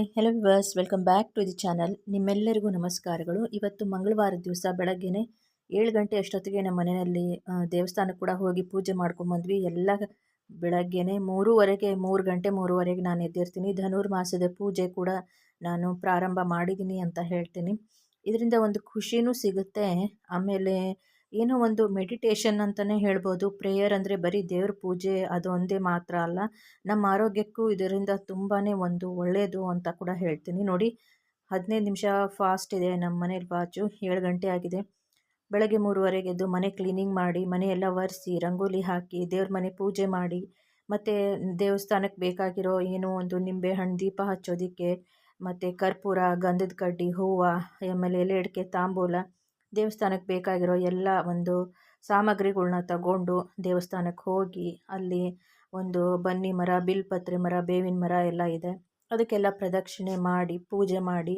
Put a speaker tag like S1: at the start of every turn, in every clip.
S1: Hi hello viewers welcome back to the channel ನಿಮ್ಮೆಲ್ಲರಿಗೂ ನಮಸ್ಕಾರಗಳು. ಇವತ್ತು ಮಂಗಳವಾರ ದಿವಸ ಬೆಳಗ್ಗೆನೆ ಏಳು ಗಂಟೆ ಅಷ್ಟೊತ್ತಿಗೆ ನಮ್ಮ ಮನೆಯಲ್ಲಿ ದೇವಸ್ಥಾನ ಕೂಡ ಹೋಗಿ ಪೂಜೆ ಮಾಡ್ಕೊಂಬಂದ್ವಿ ಎಲ್ಲ ಬೆಳಗ್ಗೆನೆ ಮೂರುವರೆಗೆ, ಮೂರು ಗಂಟೆ ಮೂರುವರೆಗೆ ನಾನು ಎದ್ದಿರ್ತೀನಿ. ಧನುರ್ಮಾಸದ ಪೂಜೆ ಕೂಡ ನಾನು ಪ್ರಾರಂಭ ಮಾಡಿದ್ದೀನಿ ಅಂತ ಹೇಳ್ತೀನಿ. ಇದರಿಂದ ಒಂದು ಖುಷಿನೂ ಸಿಗುತ್ತೆ. ಆಮೇಲೆ ಏನೋ ಒಂದು ಮೆಡಿಟೇಷನ್ ಅಂತಲೇ ಹೇಳ್ಬೋದು. ಪ್ರೇಯರ್ ಅಂದರೆ ಬರೀ ದೇವ್ರ ಪೂಜೆ ಅದು ಒಂದೇ ಮಾತ್ರ ಅಲ್ಲ. ನಮ್ಮ ಆರೋಗ್ಯಕ್ಕೂ ಇದರಿಂದ ತುಂಬಾ ಒಂದು ಒಳ್ಳೆಯದು ಅಂತ ಕೂಡ ಹೇಳ್ತೀನಿ. ನೋಡಿ, ಹದಿನೈದು ನಿಮಿಷ ಫಾಸ್ಟ್ ಇದೆ ನಮ್ಮ ಮನೇಲಿ ಬಾಚು ಏಳು ಗಂಟೆ ಆಗಿದೆ. ಬೆಳಗ್ಗೆ ಮೂರುವರೆಗೆ ಎದ್ದು ಮನೆ ಕ್ಲೀನಿಂಗ್ ಮಾಡಿ, ಮನೆಯೆಲ್ಲ ಒರೆಸಿ, ರಂಗೋಲಿ ಹಾಕಿ, ದೇವ್ರ ಮನೆ ಪೂಜೆ ಮಾಡಿ, ಮತ್ತು ದೇವಸ್ಥಾನಕ್ಕೆ ಬೇಕಾಗಿರೋ ಏನೋ ಒಂದು ನಿಂಬೆಹಣ್ಣು ದೀಪ ಹಚ್ಚೋದಕ್ಕೆ, ಮತ್ತು ಕರ್ಪೂರ, ಗಂಧದ ಕಡ್ಡಿ, ಹೂವು, ಆಮೇಲೆ ಎಲೆ ಅಡಿಕೆ, ತಾಂಬೂಲ ದೇವಸ್ಥಾನಕ್ಕೆ ಬೇಕಾಗಿರೋ ಎಲ್ಲ ಒಂದು ಸಾಮಗ್ರಿಗಳ್ನ ತಗೊಂಡು ದೇವಸ್ಥಾನಕ್ಕೆ ಹೋಗಿ ಅಲ್ಲಿ ಒಂದು ಬನ್ನಿ ಮರ, ಬಿಲ್ಪತ್ರೆ ಮರ, ಬೇವಿನ ಮರ ಎಲ್ಲ ಇದೆ. ಅದಕ್ಕೆಲ್ಲ ಪ್ರದಕ್ಷಿಣೆ ಮಾಡಿ, ಪೂಜೆ ಮಾಡಿ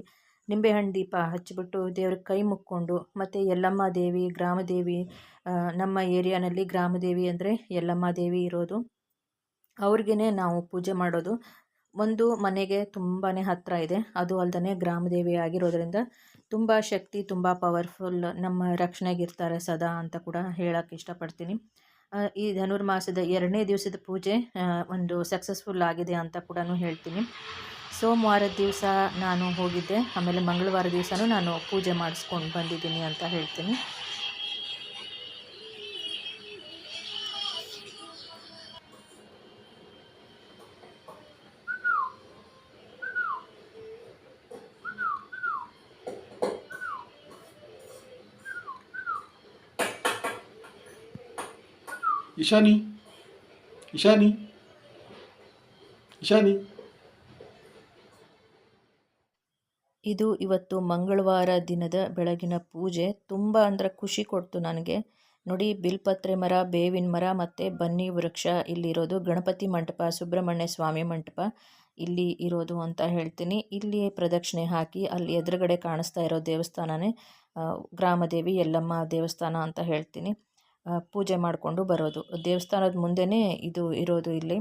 S1: ನಿಂಬೆಹಣ್ಣು ದೀಪ ಹಚ್ಚಿಬಿಟ್ಟು ದೇವ್ರಿಗೆ ಕೈ ಮುಕ್ಕೊಂಡು ಮತ್ತು ಯಲ್ಲಮ್ಮ ದೇವಿ ಗ್ರಾಮದೇವಿ ನಮ್ಮ ಏರಿಯಾನಲ್ಲಿ ಗ್ರಾಮದೇವಿ ಅಂದರೆ ಯಲ್ಲಮ್ಮ ದೇವಿ ಇರೋದು. ಅವ್ರಿಗೇ ನಾವು ಪೂಜೆ ಮಾಡೋದು. ಒಂದು ಮನೆಗೆ ತುಂಬಾ ಹತ್ತಿರ ಇದೆ. ಅದು ಅಲ್ಲದೆ ಗ್ರಾಮದೇವಿ ಆಗಿರೋದ್ರಿಂದ ತುಂಬ ಶಕ್ತಿ, ತುಂಬ ಪವರ್ಫುಲ್ ನಮ್ಮ ರಕ್ಷಣೆಗಿರ್ತಾರೆ ಸದಾ ಅಂತ ಕೂಡ ಹೇಳೋಕ್ಕೆ ಇಷ್ಟಪಡ್ತೀನಿ. ಈ ಧನುರ್ಮಾಸದ ಎರಡನೇ ದಿವಸದ ಪೂಜೆ ಒಂದು ಸಕ್ಸಸ್ಫುಲ್ ಆಗಿದೆ ಅಂತ ಕೂಡ ಹೇಳ್ತೀನಿ. ಸೋಮವಾರದ ದಿವಸ ನಾನು ಹೋಗಿದ್ದೆ, ಆಮೇಲೆ ಮಂಗಳವಾರ ದಿವಸನೂ ನಾನು ಪೂಜೆ ಮಾಡಿಸ್ಕೊಂಡು ಬಂದಿದ್ದೀನಿ ಅಂತ ಹೇಳ್ತೀನಿ.
S2: ಇಶಾನಿ ಇಶಾನಿ ಇಶಾನಿ
S1: ಇದು ಇವತ್ತು ಮಂಗಳವಾರ ದಿನದ ಬೆಳಗಿನ ಪೂಜೆ. ತುಂಬ ಅಂದರೆ ಖುಷಿ ಕೊಡ್ತು ನನಗೆ. ನೋಡಿ, ಬಿಲ್ಪತ್ರೆ ಮರ, ಬೇವಿನ ಮರ ಮತ್ತು ಬನ್ನಿ ವೃಕ್ಷ ಇಲ್ಲಿರೋದು. ಗಣಪತಿ ಮಂಟಪ, ಸುಬ್ರಹ್ಮಣ್ಯ ಸ್ವಾಮಿ ಮಂಟಪ ಇಲ್ಲಿ ಇರೋದು ಅಂತ ಹೇಳ್ತೀನಿ. ಇಲ್ಲಿ ಪ್ರದಕ್ಷಿಣೆ ಹಾಕಿ ಅಲ್ಲಿ ಎದುರುಗಡೆ ಕಾಣಿಸ್ತಾ ಇರೋ ದೇವಸ್ಥಾನನೇ ಗ್ರಾಮದೇವಿ ಯಲ್ಲಮ್ಮ ದೇವಸ್ಥಾನ ಅಂತ ಹೇಳ್ತೀನಿ. ಪೂಜೆ ಮಾಡಿಕೊಂಡು ಬರೋದು. ದೇವಸ್ಥಾನದ ಮುಂದೆನೇ ಇದು ಇರೋದು ಇಲ್ಲಿ.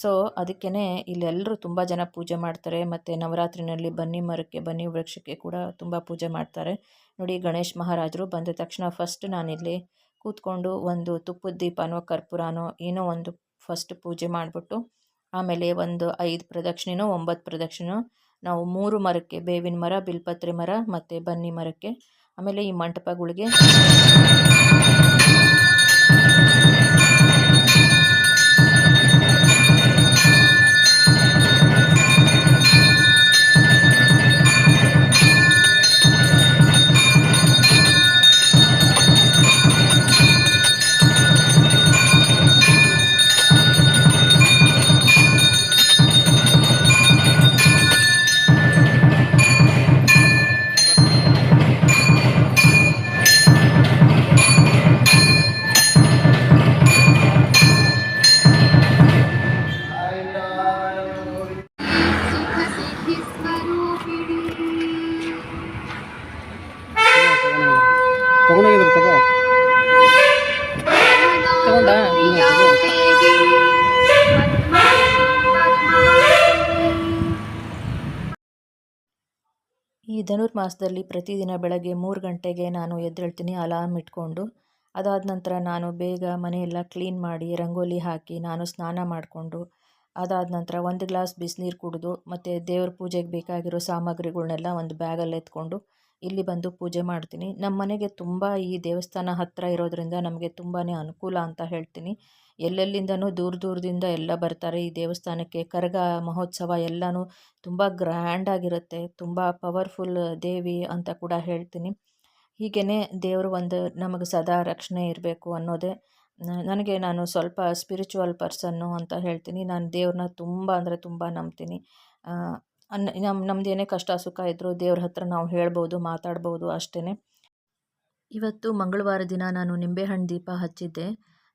S1: ಸೊ ಅದಕ್ಕೇ ಇಲ್ಲೆಲ್ಲರೂ ತುಂಬ ಜನ ಪೂಜೆ ಮಾಡ್ತಾರೆ. ಮತ್ತು ನವರಾತ್ರಿನಲ್ಲಿ ಬನ್ನಿ ಮರಕ್ಕೆ, ಬನ್ನಿ ವೃಕ್ಷಕ್ಕೆ ಕೂಡ ತುಂಬ ಪೂಜೆ ಮಾಡ್ತಾರೆ. ನೋಡಿ, ಗಣೇಶ್ ಮಹಾರಾಜರು ಬಂದ ತಕ್ಷಣ ಫಸ್ಟ್ ನಾನಿಲ್ಲಿ ಕೂತ್ಕೊಂಡು ಒಂದು ತುಪ್ಪದ ದೀಪನೋ ಕರ್ಪೂರನೋ ಏನೋ ಒಂದು ಫಸ್ಟ್ ಪೂಜೆ ಮಾಡಿಬಿಟ್ಟು, ಆಮೇಲೆ ಒಂದು ಐದು ಪ್ರದಕ್ಷಿಣೆನೋ ಒಂಬತ್ತು ಪ್ರದಕ್ಷಿಣೆನೋ ನಾವು ಮೂರು ಮರಕ್ಕೆ, ಬೇವಿನ ಮರ, ಬಿಲ್ಪತ್ರೆ ಮರ ಮತ್ತು ಬನ್ನಿ ಮರಕ್ಕೆ, ಆಮೇಲೆ ಈ ಮಂಟಪಗಳಿಗೆ ಈ ಧನುರ್ಮಾಸದಲ್ಲಿ ಪ್ರತಿದಿನ ಬೆಳಗ್ಗೆ ಮೂರು ಗಂಟೆಗೆ ನಾನು ಎದ್ದೇಳ್ತೀನಿ, ಅಲಾರ್ಮ್ ಇಟ್ಕೊಂಡು. ಅದಾದ ನಂತರ ನಾನು ಬೇಗ ಮನೆಯೆಲ್ಲ ಕ್ಲೀನ್ ಮಾಡಿ ರಂಗೋಲಿ ಹಾಕಿ ನಾನು ಸ್ನಾನ ಮಾಡಿಕೊಂಡು, ಅದಾದ ನಂತರ ಒಂದು ಗ್ಲಾಸ್ ಬಿಸಿನೀರು ಕುಡಿದು ಮತ್ತು ದೇವ್ರ ಪೂಜೆಗೆ ಬೇಕಾಗಿರೋ ಸಾಮಗ್ರಿಗಳನ್ನೆಲ್ಲ ಒಂದು ಬ್ಯಾಗಲ್ಲಿ ಎತ್ಕೊಂಡು ಇಲ್ಲಿ ಬಂದು ಪೂಜೆ ಮಾಡ್ತೀನಿ. ನಮ್ಮ ಮನೆಗೆ ತುಂಬ ಈ ದೇವಸ್ಥಾನ ಹತ್ತಿರ ಇರೋದರಿಂದ ನಮಗೆ ತುಂಬಾ ಅನುಕೂಲ ಅಂತ ಹೇಳ್ತೀನಿ. ಎಲ್ಲೆಲ್ಲಿಂದನೂ ದೂರ ದೂರದಿಂದ ಎಲ್ಲ ಬರ್ತಾರೆ. ಈ ದೇವಸ್ಥಾನಕ್ಕೆ ಕರಗ ಮಹೋತ್ಸವ ಎಲ್ಲನೂ ತುಂಬ ಗ್ರ್ಯಾಂಡಾಗಿರುತ್ತೆ ತುಂಬ ಪವರ್ಫುಲ್ ದೇವಿ ಅಂತ ಕೂಡ ಹೇಳ್ತೀನಿ. ಹೀಗೇ ದೇವರು ಒಂದು ನಮಗೆ ಸದಾ ರಕ್ಷಣೆ ಇರಬೇಕು ಅನ್ನೋದೇ. ನನಗೆ ನಾನು ಸ್ವಲ್ಪ ಸ್ಪಿರಿಚುವಲ್ ಪರ್ಸನ್ನು ಅಂತ ಹೇಳ್ತೀನಿ. ನಾನು ದೇವ್ರನ್ನ ತುಂಬ ಅಂದರೆ ತುಂಬ ನಂಬ್ತೀನಿ. ನಮ್ಮ ನಮ್ದು ಏನೇ ಕಷ್ಟ ಸುಖ ಇದ್ದರೂ ದೇವ್ರ ಹತ್ರ ನಾವು ಹೇಳ್ಬೋದು, ಮಾತಾಡ್ಬೋದು ಅಷ್ಟೇ ಇವತ್ತು ಮಂಗಳವಾರ ದಿನ ನಾನು ನಿಂಬೆಹಣ್ಣು ದೀಪ ಹಚ್ಚಿದ್ದೆ.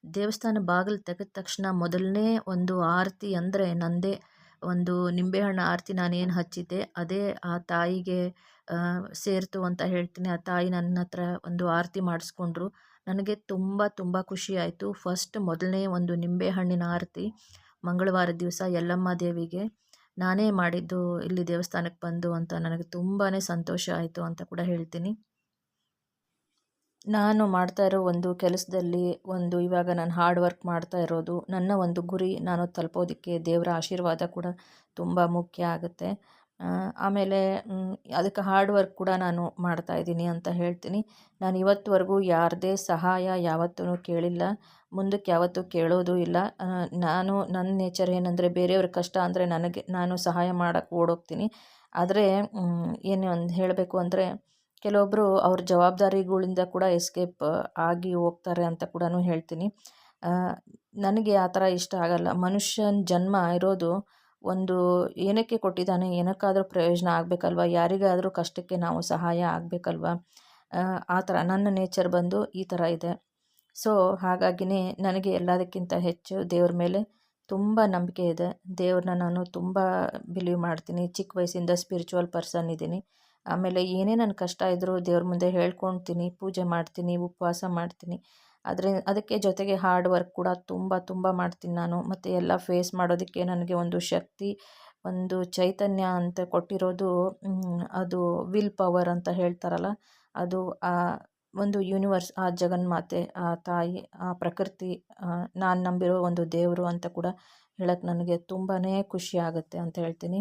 S1: ದೇವಸ್ಥಾನ ಬಾಗಿಲು ತೆಗೆದ ತಕ್ಷಣ ಮೊದಲನೇ ಒಂದು ಆರತಿ ಅಂದರೆ ನಂದೇ ಒಂದು ನಿಂಬೆಹಣ್ಣು ಆರತಿ ನಾನೇನು ಹಚ್ಚಿದ್ದೆ, ಅದೇ ಆ ತಾಯಿಗೆ ಸೇರ್ತು ಸೇರಿತು ಅಂತ ಹೇಳ್ತೀನಿ. ಆ ತಾಯಿ ನನ್ನ ಹತ್ರ ಒಂದು ಆರತಿ ಮಾಡಿಸ್ಕೊಂಡ್ರು. ನನಗೆ ತುಂಬ ತುಂಬ ಖುಷಿ ಆಯಿತು. ಫಸ್ಟ್ ಮೊದಲನೇ ಒಂದು ನಿಂಬೆಹಣ್ಣಿನ ಆರತಿ ಮಂಗಳವಾರ ದಿವಸ ಯಲ್ಲಮ್ಮ ದೇವಿಗೆ. ನಾನೇ ಮಾಡಿದ್ದು ಇಲ್ಲಿ ದೇವಸ್ಥಾನಕ್ಕೆ ಬಂದು ಅಂತ ನನಗೆ ತುಂಬಾ ಸಂತೋಷ ಆಯಿತು ಅಂತ ಕೂಡ ಹೇಳ್ತೀನಿ. ನಾನು ಮಾಡ್ತಾ ಇರೋ ಒಂದು ಕೆಲಸದಲ್ಲಿ ಒಂದು ಇವಾಗ ನಾನು ಹಾರ್ಡ್ ವರ್ಕ್ ಮಾಡ್ತಾ ಇರೋದು, ನನ್ನ ಒಂದು ಗುರಿ ನಾನು ತಲುಪೋದಕ್ಕೆ ದೇವರ ಆಶೀರ್ವಾದ ಕೂಡ ತುಂಬ ಮುಖ್ಯ ಆಗುತ್ತೆ. ಆಮೇಲೆ ಅದಕ್ಕೆ ಹಾರ್ಡ್ ವರ್ಕ್ ಕೂಡ ನಾನು ಮಾಡ್ತಾ ಇದ್ದೀನಿ ಅಂತ ಹೇಳ್ತೀನಿ. ನಾನು ಇವತ್ತುವರೆಗೂ ಯಾರದೇ ಸಹಾಯ ಯಾವತ್ತೂ ಕೇಳಿಲ್ಲ. ಮುಂದಕ್ಕೆ ಯಾವತ್ತೂ ಕೇಳೋದು ಇಲ್ಲ. ನಾನು, ನನ್ನ ನೇಚರ್ ಏನಂದರೆ ಬೇರೆಯವ್ರ ಕಷ್ಟ ಅಂದರೆ ನನಗೆ, ನಾನು ಸಹಾಯ ಮಾಡೋಕ್ಕೆ ಓಡೋಗ್ತೀನಿ. ಆದರೆ ಏನು ಒಂದು ಹೇಳಬೇಕು ಅಂದರೆ ಕೆಲವೊಬ್ಬರು ಅವ್ರ ಜವಾಬ್ದಾರಿಗಳಿಂದ ಕೂಡ ಎಸ್ಕೇಪ್ ಆಗಿ ಹೋಗ್ತಾರೆ ಅಂತ ಕೂಡ ಹೇಳ್ತೀನಿ. ನನಗೆ ಆ ಥರ ಇಷ್ಟ ಆಗಲ್ಲ. ಮನುಷ್ಯನ ಜನ್ಮ ಇರೋದು ಒಂದು ಏನಕ್ಕೆ ಕೊಟ್ಟಿದ್ದಾನೆ, ಏನಕ್ಕಾದರೂ ಪ್ರಯೋಜನ ಆಗಬೇಕಲ್ವ, ಯಾರಿಗಾದರೂ ಕಷ್ಟಕ್ಕೆ ನಾವು ಸಹಾಯ ಆಗಬೇಕಲ್ವ? ಆ ಥರ ನನ್ನ ನೇಚರ್ ಬಂದು ಈ ಥರ ಇದೆ. ಸೊ, ಹಾಗಾಗಿನೇ ನನಗೆ ಎಲ್ಲದಕ್ಕಿಂತ ಹೆಚ್ಚು ದೇವ್ರ ಮೇಲೆ ತುಂಬ ನಂಬಿಕೆ ಇದೆ. ದೇವ್ರನ್ನ ನಾನು ತುಂಬ ಬಿಲೀವ್ ಮಾಡ್ತೀನಿ. ಚಿಕ್ಕ ವಯಸ್ಸಿಂದ ಸ್ಪಿರಿಚುವಲ್ ಪರ್ಸನ್ ಇದ್ದೀನಿ. ಆಮೇಲೆ ಏನೇ ನನ್ನ ಕಷ್ಟ ಇದ್ದರೂ ದೇವ್ರ ಮುಂದೆ ಹೇಳ್ಕೊಳ್ತೀನಿ, ಪೂಜೆ ಮಾಡ್ತೀನಿ, ಉಪವಾಸ ಮಾಡ್ತೀನಿ. ಆದರೆ ಅದಕ್ಕೆ ಜೊತೆಗೆ ಹಾರ್ಡ್ ವರ್ಕ್ ಕೂಡ ತುಂಬ ತುಂಬ ಮಾಡ್ತೀನಿ ನಾನು. ಮತ್ತು ಎಲ್ಲ ಫೇಸ್ ಮಾಡೋದಕ್ಕೆ ನನಗೆ ಒಂದು ಶಕ್ತಿ, ಒಂದು ಚೈತನ್ಯ ಅಂತ ಕೊಟ್ಟಿರೋದು ಅದು ವಿಲ್ ಪವರ್ ಅಂತ ಹೇಳ್ತಾರಲ್ಲ, ಅದು ಆ ಒಂದು ಯೂನಿವರ್ಸ್ ಆ ಜಗನ್ಮಾತೆ, ಆ ತಾಯಿ, ಆ ಪ್ರಕೃತಿ ನಾನು ನಂಬಿರೋ ಒಂದು ದೇವರು ಅಂತ ಕೂಡ ಹೇಳಕ್ಕೆ ನನಗೆ ತುಂಬಾ ಖುಷಿ ಆಗುತ್ತೆ ಅಂತ ಹೇಳ್ತೀನಿ.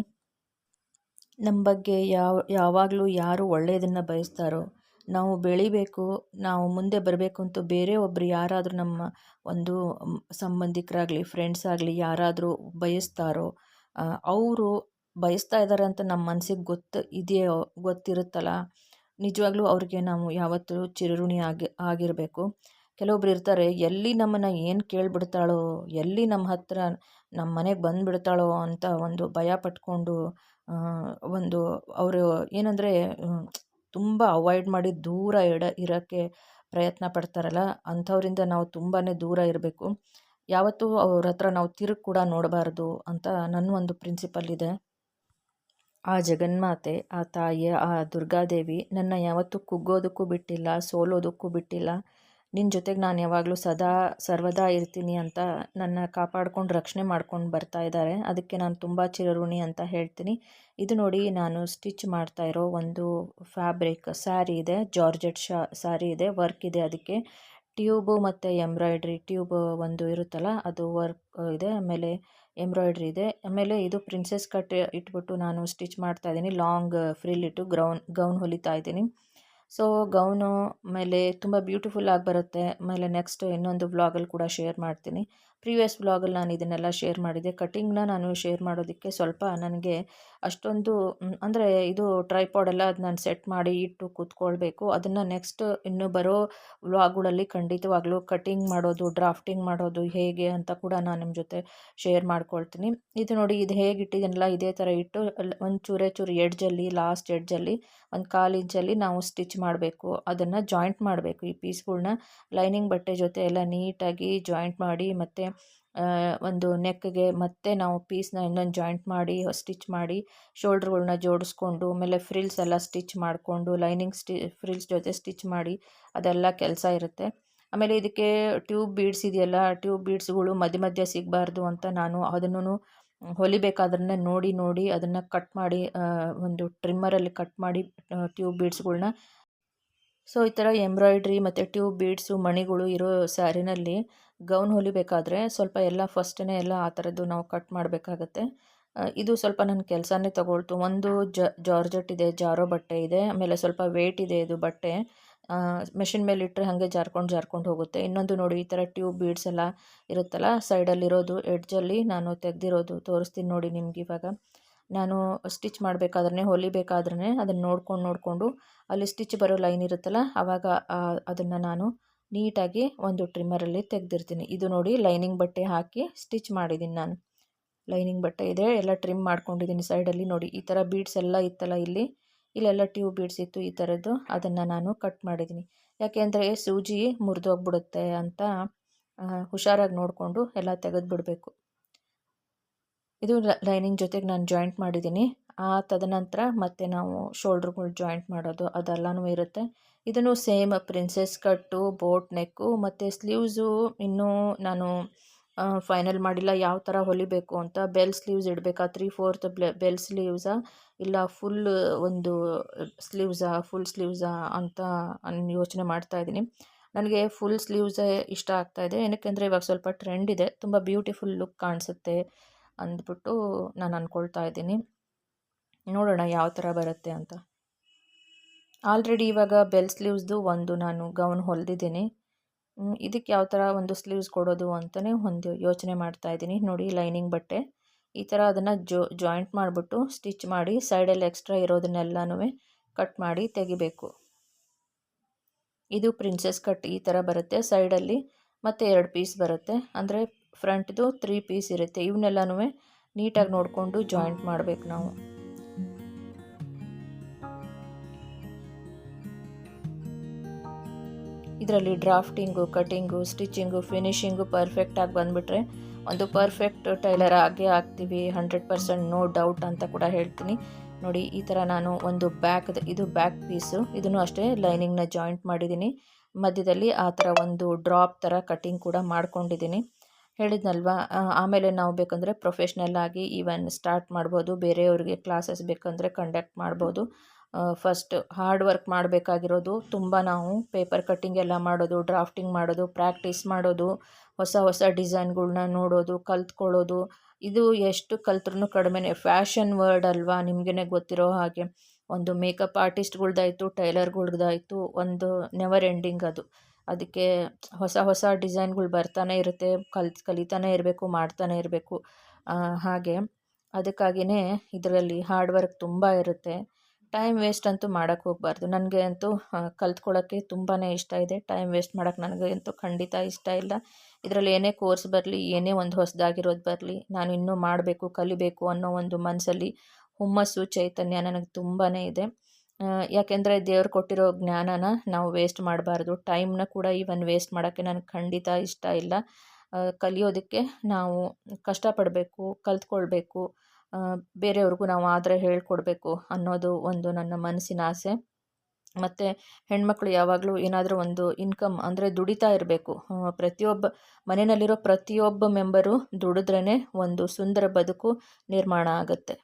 S1: ನಮ್ಮ ಬಗ್ಗೆ ಯಾವ, ಯಾವಾಗಲೂ ಯಾರು ಒಳ್ಳೆಯದನ್ನು ಬಯಸ್ತಾರೋ ನಾವು ಬೆಳಿಬೇಕು, ನಾವು ಮುಂದೆ ಬರಬೇಕು ಅಂತ ಬೇರೆ ಒಬ್ಬರು ಯಾರಾದರೂ ನಮ್ಮ ಒಂದು ಸಂಬಂಧಿಕರಾಗಲಿ ಫ್ರೆಂಡ್ಸ್ ಆಗಲಿ ಯಾರಾದರೂ ಬಯಸ್ತಾರೋ ಅವರು ಬಯಸ್ತಾ ಇದ್ದಾರೆ ಅಂತ ನಮ್ಮ ಮನಸ್ಸಿಗೆ ಗೊತ್ತು, ಇದೆಯೋ, ಗೊತ್ತಿರುತ್ತಲ್ಲ. ನಿಜವಾಗ್ಲೂ ಅವ್ರಿಗೆ ನಾವು ಯಾವತ್ತೂ ಚಿರಋಣಿ ಆಗಿ, ಆಗಿರಬೇಕು. ಕೆಲವೊಬ್ರು ಇರ್ತಾರೆ, ಎಲ್ಲಿ ನಮ್ಮನ್ನು ಏನು ಕೇಳಿಬಿಡ್ತಾಳೋ, ಎಲ್ಲಿ ನಮ್ಮ ಹತ್ತಿರ ನಮ್ಮ ಮನೆಗೆ ಬಂದುಬಿಡ್ತಾಳೋ ಅಂತ ಒಂದು ಭಯ ಪಟ್ಕೊಂಡು ಒಂದು ಅವರು ಏನಂದರೆ ತುಂಬ ಅವಾಯ್ಡ್ ಮಾಡಿ ದೂರ ಇಡ ಇರೋಕ್ಕೆ ಪ್ರಯತ್ನ ಪಡ್ತಾರಲ್ಲ, ಅಂಥವರಿಂದ ನಾವು ತುಂಬಾ ದೂರ ಇರಬೇಕು. ಯಾವತ್ತೂ ಅವ್ರ ಹತ್ರ ನಾವು ತಿರುಗಿ ಕೂಡ ನೋಡಬಾರ್ದು ಅಂತ ನನ್ನ ಒಂದು ಪ್ರಿನ್ಸಿಪಲ್ ಇದೆ. ಆ ಜಗನ್ಮಾತೆ, ಆ ತಾಯಿ ಆ ದುರ್ಗಾದೇವಿ ನನ್ನ ಯಾವತ್ತೂ ಕುಗ್ಗೋದಕ್ಕೂ ಬಿಟ್ಟಿಲ್ಲ, ಸೋಲೋದಕ್ಕೂ ಬಿಟ್ಟಿಲ್ಲ. ನಿನ್ನ ಜೊತೆಗೆ ನಾನು ಯಾವಾಗಲೂ ಸದಾ, ಸರ್ವದಾ ಇರ್ತೀನಿ ಅಂತ ನನ್ನ ಕಾಪಾಡ್ಕೊಂಡು ರಕ್ಷಣೆ ಮಾಡ್ಕೊಂಡು ಬರ್ತಾ ಇದ್ದಾರೆ ಅದಕ್ಕೆ ನಾನು ತುಂಬ ಚಿರಋಣಿ ಅಂತ ಹೇಳ್ತೀನಿ. ಇದು ನೋಡಿ ನಾನು ಸ್ಟಿಚ್ ಮಾಡ್ತಾ ಇರೋ ಒಂದು ಫ್ಯಾಬ್ರಿಕ್. ಸ್ಯಾರಿ ಇದೆ, ಜಾರ್ಜೆಟ್ ಶಾ, ಸ್ಯಾರಿ ಇದೆ, ವರ್ಕ್ ಇದೆ ಅದಕ್ಕೆ. ಟ್ಯೂಬು ಮತ್ತು ಎಂಬ್ರಾಯ್ಡ್ರಿ ಟ್ಯೂಬ್ ಒಂದು ಇರುತ್ತಲ್ಲ, ಅದು ವರ್ಕ್ ಇದೆ, ಆಮೇಲೆ ಎಂಬ್ರಾಯ್ಡ್ರಿ ಇದೆ. ಆಮೇಲೆ ಇದು ಪ್ರಿನ್ಸೆಸ್ ಕಟ್ ಇಟ್ಬಿಟ್ಟು ನಾನು ಸ್ಟಿಚ್ ಮಾಡ್ತಾ ಇದ್ದೀನಿ. ಲಾಂಗ್ ಫ್ರಿಲ್ ಗ್ರೌನ್ ಗೌನ್ ಹೊಲಿತಾ ಇದ್ದೀನಿ. ಸೊ ಗೌನು ಆಮೇಲೆ ತುಂಬ ಬ್ಯೂಟಿಫುಲ್ಲಾಗಿ ಬರುತ್ತೆ. ಆಮೇಲೆ ನೆಕ್ಸ್ಟ್ ಇನ್ನೊಂದು ವ್ಲಾಗಲ್ಲಿ ಕೂಡ ಶೇರ್ ಮಾಡ್ತೀನಿ. ಪ್ರೀವಿಯಸ್ ವ್ಲಾಗಲ್ಲಿ ನಾನು ಇದನ್ನೆಲ್ಲ ಶೇರ್ ಮಾಡಿದ್ದೆ. ಕಟ್ಟಿಂಗ್ನ ನಾನು ಶೇರ್ ಮಾಡೋದಕ್ಕೆ ಸ್ವಲ್ಪ ನನಗೆ ಅಷ್ಟೊಂದು ಅಂದರೆ ಇದು ಟ್ರೈಪಾಡೆಲ್ಲ ಅದು ನಾನು ಸೆಟ್ ಮಾಡಿ ಇಟ್ಟು ಕೂತ್ಕೊಳ್ಬೇಕು. ಅದನ್ನು ನೆಕ್ಸ್ಟ್ ಇನ್ನು ಬರೋ ವ್ಲಾಗ್ಗಳಲ್ಲಿ ಖಂಡಿತವಾಗಲೂ ಕಟ್ಟಿಂಗ್ ಮಾಡೋದು, ಡ್ರಾಫ್ಟಿಂಗ್ ಮಾಡೋದು ಹೇಗೆ ಅಂತ ಕೂಡ ನಾನು ನಿಮ್ಮ ಜೊತೆ ಶೇರ್ ಮಾಡ್ಕೊಳ್ತೀನಿ. ಇದು ನೋಡಿ ಇದು ಹೇಗೆ ಇಟ್ಟಿದ್ದೀನಲ್ಲ ಇದೇ ಥರ ಇಟ್ಟು ಒಂದು ಚೂರೇ ಚೂರು ಎಡ್ಜಲ್ಲಿ, ಲಾಸ್ಟ್ ಎಡ್ಜಲ್ಲಿ, ಒಂದು ಕಾಲು ಇಂಚಲ್ಲಿ ನಾವು ಸ್ಟಿಚ್ ಮಾಡಬೇಕು. ಅದನ್ನು ಜಾಯಿಂಟ್ ಮಾಡಬೇಕು ಈ ಪೀಸ್ಗಳನ್ನ ಲೈನಿಂಗ್ ಬಟ್ಟೆ ಜೊತೆ ಎಲ್ಲ ನೀಟಾಗಿ ಜಾಯಿಂಟ್ ಮಾಡಿ ಮತ್ತು ಒಂದು ನೆಕ್ಗೆ ಮತ್ತೆ ನಾವು ಪೀಸ್ನ ಇನ್ನೊಂದು ಜಾಯಿಂಟ್ ಮಾಡಿ ಸ್ಟಿಚ್ ಮಾಡಿ ಶೋಲ್ಡ್ರ್ಗಳನ್ನ ಜೋಡಿಸ್ಕೊಂಡು, ಆಮೇಲೆ ಫ್ರಿಲ್ಸ್ ಎಲ್ಲ ಸ್ಟಿಚ್ ಮಾಡಿಕೊಂಡು, ಲೈನಿಂಗ್ ಸ್ಟಿ, ಫ್ರಿಲ್ಸ್ ಜೊತೆ ಸ್ಟಿಚ್ ಮಾಡಿ, ಅದೆಲ್ಲ ಕೆಲಸ ಇರುತ್ತೆ. ಆಮೇಲೆ ಇದಕ್ಕೆ ಟ್ಯೂಬ್ ಬೀಡ್ಸ್ ಇದೆಯಲ್ಲ ಟ್ಯೂಬ್ ಬೀಡ್ಸ್ಗಳು ಮಧ್ಯ ಮಧ್ಯ ಸಿಗಬಾರ್ದು ಅಂತ ನಾನು ಅದನ್ನು ಹೊಲಿಬೇಕಾದ್ರೆ ನೋಡಿ ನೋಡಿ ಅದನ್ನು ಕಟ್ ಮಾಡಿ ಒಂದು ಟ್ರಿಮ್ಮರಲ್ಲಿ ಕಟ್ ಮಾಡಿ ಟ್ಯೂಬ್ ಬೀಡ್ಸ್ಗಳ್ನ ಸೊ, ಈ ಥರ ಎಂಬ್ರಾಯ್ಡ್ರಿ ಮತ್ತು ಟ್ಯೂಬ್ ಬೀಡ್ಸು, ಮಣಿಗಳು ಇರೋ ಸ್ಯಾರಿನಲ್ಲಿ ಗೌನ್ ಹೊಲಿಬೇಕಾದ್ರೆ ಸ್ವಲ್ಪ ಎಲ್ಲ ಫಸ್ಟೇ ಎಲ್ಲ ಆ ಥರದ್ದು ನಾವು ಕಟ್ ಮಾಡಬೇಕಾಗತ್ತೆ. ಇದು ಸ್ವಲ್ಪ ನನ್ನ ಕೆಲಸನೇ ತಗೊಳ್ತು. ಒಂದು ಜಾರ್ಜೆಟ್ ಇದೆ, ಜಾರೋ ಬಟ್ಟೆ ಇದೆ, ಆಮೇಲೆ ಸ್ವಲ್ಪ ವೇಟ್ ಇದೆ ಇದು ಬಟ್ಟೆ. ಮೆಷಿನ್ ಮೇಲೆ ಇಟ್ಟರೆ ಹಾಗೆ ಜಾರ್ಕೊಂಡು ಜಾರ್ಕೊಂಡು ಹೋಗುತ್ತೆ. ಇನ್ನೊಂದು ನೋಡಿ, ಈ ಥರ ಟ್ಯೂಬ್ ಬೀಡ್ಸ್ ಎಲ್ಲ ಇರುತ್ತಲ್ಲ, ಸೈಡಲ್ಲಿರೋದು, ಎಡ್ಜಲ್ಲಿ ನಾನು ತೆಗೆದಿರೋದು, ತೋರಿಸ್ತೀನಿ ನೋಡಿ ನಿಮ್ಗೆ ಇವಾಗ. ನಾನು ಸ್ಟಿಚ್ ಮಾಡಬೇಕಾದ್ರೆ, ಹೊಲಿಬೇಕಾದ್ರೆ ಅದನ್ನು ನೋಡ್ಕೊಂಡು ನೋಡಿಕೊಂಡು ಅಲ್ಲಿ ಸ್ಟಿಚ್ ಬರೋ ಲೈನ್ ಇರುತ್ತಲ್ಲ ಆವಾಗ ಅದನ್ನು ನಾನು ನೀಟಾಗಿ ಒಂದು ಟ್ರಿಮ್ಮರಲ್ಲಿ ತೆಗೆದಿರ್ತೀನಿ. ಇದು ನೋಡಿ ಲೈನಿಂಗ್ ಬಟ್ಟೆ ಹಾಕಿ ಸ್ಟಿಚ್ ಮಾಡಿದ್ದೀನಿ ನಾನು. ಲೈನಿಂಗ್ ಬಟ್ಟೆ ಇದೆ, ಎಲ್ಲ ಟ್ರಿಮ್ ಮಾಡ್ಕೊಂಡಿದ್ದೀನಿ ಸೈಡಲ್ಲಿ ನೋಡಿ. ಈ ಥರ ಬೀಡ್ಸ್ ಎಲ್ಲ ಇತ್ತಲ್ಲ ಇಲ್ಲಿ. ಇಲ್ಲೆಲ್ಲ ಟ್ಯೂಬ್ ಬೀಡ್ಸ್ ಇತ್ತು, ಈ ಥರದ್ದು ಅದನ್ನು ನಾನು ಕಟ್ ಮಾಡಿದ್ದೀನಿ ಯಾಕೆ ಅಂದರೆ ಸೂಜಿ ಮುರಿದೋಗ್ಬಿಡುತ್ತೆ ಅಂತ ಹುಷಾರಾಗಿ ನೋಡಿಕೊಂಡು ಎಲ್ಲ ತೆಗೆದುಬಿಡಬೇಕು. ಇದು ಲೈನಿಂಗ್ ಜೊತೆಗೆ ನಾನು ಜಾಯಿಂಟ್ ಮಾಡಿದ್ದೀನಿ ಆ ತದನಂತರ ಮತ್ತೆ ನಾವು ಶೋಲ್ಡ್ರ್ಗಳು ಜಾಯಿಂಟ್ ಮಾಡೋದು ಅದೆಲ್ಲನೂ ಇರುತ್ತೆ. ಇದನ್ನು same princess cut boat neck ಮತ್ತು ಸ್ಲೀವ್ಸು ಇನ್ನೂ ನಾನು ಫೈನಲ್ ಮಾಡಿಲ್ಲ ಯಾವ ಥರ ಹೊಲಿಬೇಕು ಅಂತ. ಬೆಲ್ ಸ್ಲೀವ್ಸ್ ಇಡಬೇಕಾ? ತ್ರೀ ಫೋರ್ತ್ ಬ್ಲೆ ಸ್ಲೀವ್ಸಾ ಇಲ್ಲ ಫುಲ್ ಒಂದು ಸ್ಲೀವ್ಸಾ ಫುಲ್ ಸ್ಲೀವ್ಸಾ ಅಂತ ಯೋಚನೆ ಮಾಡ್ತಾ ಇದ್ದೀನಿ. ನನಗೆ ಫುಲ್ ಸ್ಲೀವ್ಸೇ ಇಷ್ಟ ಆಗ್ತಾಯಿದೆ ಇದೆ. ಏನಕ್ಕೆಂದರೆ ಇವಾಗ ಸ್ವಲ್ಪ ಟ್ರೆಂಡ್ ಇದೆ. ತುಂಬ ಬ್ಯೂಟಿಫುಲ್ ಲುಕ್ ಕಾಣಿಸುತ್ತೆ. ಅಂದ್ಬಿಟ್ಟು ನಾನು ಅಂದ್ಕೊಳ್ತಾ ಇದ್ದೀನಿ. ನೋಡೋಣ ಯಾವ ಥರ ಬರುತ್ತೆ ಅಂತ. ಆಲ್ರೆಡಿ ಇವಾಗ ಬೆಲ್ ಸ್ಲೀವ್ಸ್ದು ಒಂದು ನಾನು ಗೌನ್ ಹೊಲಿದಿದ್ದೀನಿ. ಇದಕ್ಕೆ ಯಾವ ಥರ ಒಂದು ಸ್ಲೀವ್ಸ್ ಕೊಡೋದು ಅಂತಲೇ ಒಂದು ಯೋಚನೆ ಮಾಡ್ತಾ ಇದ್ದೀನಿ. ನೋಡಿ, ಲೈನಿಂಗ್ ಬಟ್ಟೆ. ಈ ಥರ ಅದನ್ನು ಜೋ, ಜಾಯಿಂಟ್ ಮಾಡಿಬಿಟ್ಟು ಸ್ಟಿಚ್ ಮಾಡಿ ಸೈಡಲ್ಲಿ ಎಕ್ಸ್ಟ್ರಾ ಇರೋದನ್ನೆಲ್ಲನೂ ಕಟ್ ಮಾಡಿ ತೆಗಿಬೇಕು. ಇದು ಪ್ರಿನ್ಸೆಸ್ ಕಟ್ ಈ ಥರ ಬರುತ್ತೆ. ಸೈಡಲ್ಲಿ ಮತ್ತು ಎರಡು ಪೀಸ್ ಬರುತ್ತೆ. ಅಂದರೆ ಫ್ರಂಟ್ದು ತ್ರೀ ಪೀಸ್ ಇರುತ್ತೆ. ಇವನ್ನೆಲ್ಲನೂ ನೀಟಾಗಿ ನೋಡಿಕೊಂಡು ಜಾಯಿಂಟ್ ಮಾಡಬೇಕು ನಾವು. ಇದರಲ್ಲಿ ಡ್ರಾಫ್ಟಿಂಗು, ಕಟಿಂಗು, ಸ್ಟಿಚಿಂಗು, ಫಿನಿಶಿಂಗು ಪರ್ಫೆಕ್ಟಾಗಿ ಬಂದುಬಿಟ್ರೆ ಒಂದು ಪರ್ಫೆಕ್ಟ್ ಟೈಲರ್ ಆಗೇ ಆಗ್ತೀವಿ. ಹಂಡ್ರೆಡ್ ಪರ್ಸೆಂಟ್ ನೋ ಡೌಟ್ ಅಂತ ಕೂಡ ಹೇಳ್ತೀನಿ. ನೋಡಿ, ಈ ಥರ ನಾನು ಒಂದು ಬ್ಯಾಕ್ ಇದು ಬ್ಯಾಕ್ ಪೀಸು. ಇದನ್ನು ಅಷ್ಟೇ ಲೈನಿಂಗ್ನ ಜಾಯಿಂಟ್ ಮಾಡಿದ್ದೀನಿ. ಮಧ್ಯದಲ್ಲಿ ಆ ಥರ ಒಂದು ಡ್ರಾಪ್ ಥರ ಕಟಿಂಗ್ ಕೂಡ ಮಾಡ್ಕೊಂಡಿದ್ದೀನಿ. ಹೇಳಿದ್ನಲ್ವಾ? ಆಮೇಲೆ ನಾವು ಬೇಕಂದರೆ ಪ್ರೊಫೆಷ್ನಲ್ ಆಗಿ ಈವನ್ ಸ್ಟಾರ್ಟ್ ಮಾಡ್ಬೋದು. ಬೇರೆಯವ್ರಿಗೆ ಕ್ಲಾಸಸ್ ಬೇಕಂದರೆ ಕಂಡಕ್ಟ್ ಮಾಡ್ಬೋದು. ಫಸ್ಟ್ ಹಾರ್ಡ್ ವರ್ಕ್ ಮಾಡಬೇಕಾಗಿರೋದು ತುಂಬ ನಾವು ಪೇಪರ್ ಕಟ್ಟಿಂಗ್ ಎಲ್ಲ ಮಾಡೋದು ಡ್ರಾಫ್ಟಿಂಗ್ ಮಾಡೋದು ಪ್ರಾಕ್ಟೀಸ್ ಮಾಡೋದು, ಹೊಸ ಹೊಸ ಡಿಸೈನ್ಗಳನ್ನ ನೋಡೋದು, ಕಲ್ತ್ಕೊಳ್ಳೋದು. ಇದು ಎಷ್ಟು ಕಲ್ತ್ರೂ ಕಡಿಮೆನೇ. ಫ್ಯಾಷನ್ ವರ್ಡ್ ಅಲ್ವಾ ನಿಮಗೇ ಗೊತ್ತಿರೋ ಹಾಗೆ. ಒಂದು ಮೇಕಪ್ ಆರ್ಟಿಸ್ಟ್ಗಳ್ದಾಯಿತು ಟೈಲರ್ಗಳ್ದಾಯಿತು ಒಂದು ನೆವರ್ ಎಂಡಿಂಗ್ ಅದು. ಅದಕ್ಕೆ ಹೊಸ ಹೊಸ ಡಿಸೈನ್ಗಳು ಬರ್ತಾನೆ ಇರುತ್ತೆ, ಕಲ್, ಕಲಿತಾನೆ ಇರಬೇಕು, ಮಾಡ್ತಾನೆ ಇರಬೇಕು. ಹಾಗೆ. ಅದಕ್ಕಾಗಿಯೇ ಇದರಲ್ಲಿ ಹಾರ್ಡ್ ವರ್ಕ್ ತುಂಬ ಇರುತ್ತೆ. ಟೈಮ್ ವೇಸ್ಟ್ ಅಂತೂ ಮಾಡೋಕ್ಕೆ ಹೋಗಬಾರ್ದು. ನನಗೆ ಅಂತೂ ಕಲ್ತ್ಕೊಳ್ಳೋಕ್ಕೆ ತುಂಬಾ ಇಷ್ಟ ಇದೆ. ಟೈಮ್ ವೇಸ್ಟ್ ಮಾಡೋಕ್ಕೆ ನನಗೆ ಅಂತೂ ಖಂಡಿತ ಇಷ್ಟ ಇಲ್ಲ. ಇದರಲ್ಲಿ ಏನೇ ಕೋರ್ಸ್ ಬರಲಿ, ಏನೇ ಒಂದು ಹೊಸದಾಗಿರೋದು ಬರಲಿ, ನಾನು ಇನ್ನೂ ಮಾಡಬೇಕು, ಕಲಿಬೇಕು ಅನ್ನೋ ಒಂದು ಮನಸ್ಸಲ್ಲಿ ಹುಮ್ಮಸ್ಸು, ಚೈತನ್ಯ ನನಗೆ ತುಂಬಾ ಇದೆ. ಯಾಕೆಂದರೆ ದೇವ್ರು ಕೊಟ್ಟಿರೋ ಜ್ಞಾನನ ನಾವು ವೇಸ್ಟ್ ಮಾಡಬಾರ್ದು. ಟೈಮ್ನ ಕೂಡ ಈವನ್ ವೇಸ್ಟ್ ಮಾಡೋಕ್ಕೆ ನನಗೆ ಖಂಡಿತ ಇಷ್ಟ ಇಲ್ಲ. ಕಲಿಯೋದಕ್ಕೆ ನಾವು ಕಷ್ಟಪಡಬೇಕು, ಕಲ್ತ್ಕೊಳ್ಬೇಕು ಬೇರೆಯವ್ರಿಗೂ ನಾವು ಆದರೆ ಹೇಳ್ಕೊಡ್ಬೇಕು ಅನ್ನೋದು ಒಂದು ನನ್ನ ಮನಸ್ಸಿನ ಆಸೆ. ಮತ್ತು ಹೆಣ್ಮಕ್ಳು ಯಾವಾಗಲೂ ಏನಾದರೂ ಒಂದು ಇನ್ಕಮ್ ಅಂದರೆ ದುಡಿತಾ ಇರಬೇಕು. ಪ್ರತಿಯೊಬ್ಬ, ಮನೆಯಲ್ಲಿರೋ ಪ್ರತಿಯೊಬ್ಬ ಮೆಂಬರು ದುಡಿದ್ರೇ ಒಂದು ಸುಂದರ ಬದುಕು ನಿರ್ಮಾಣ ಆಗುತ್ತೆ.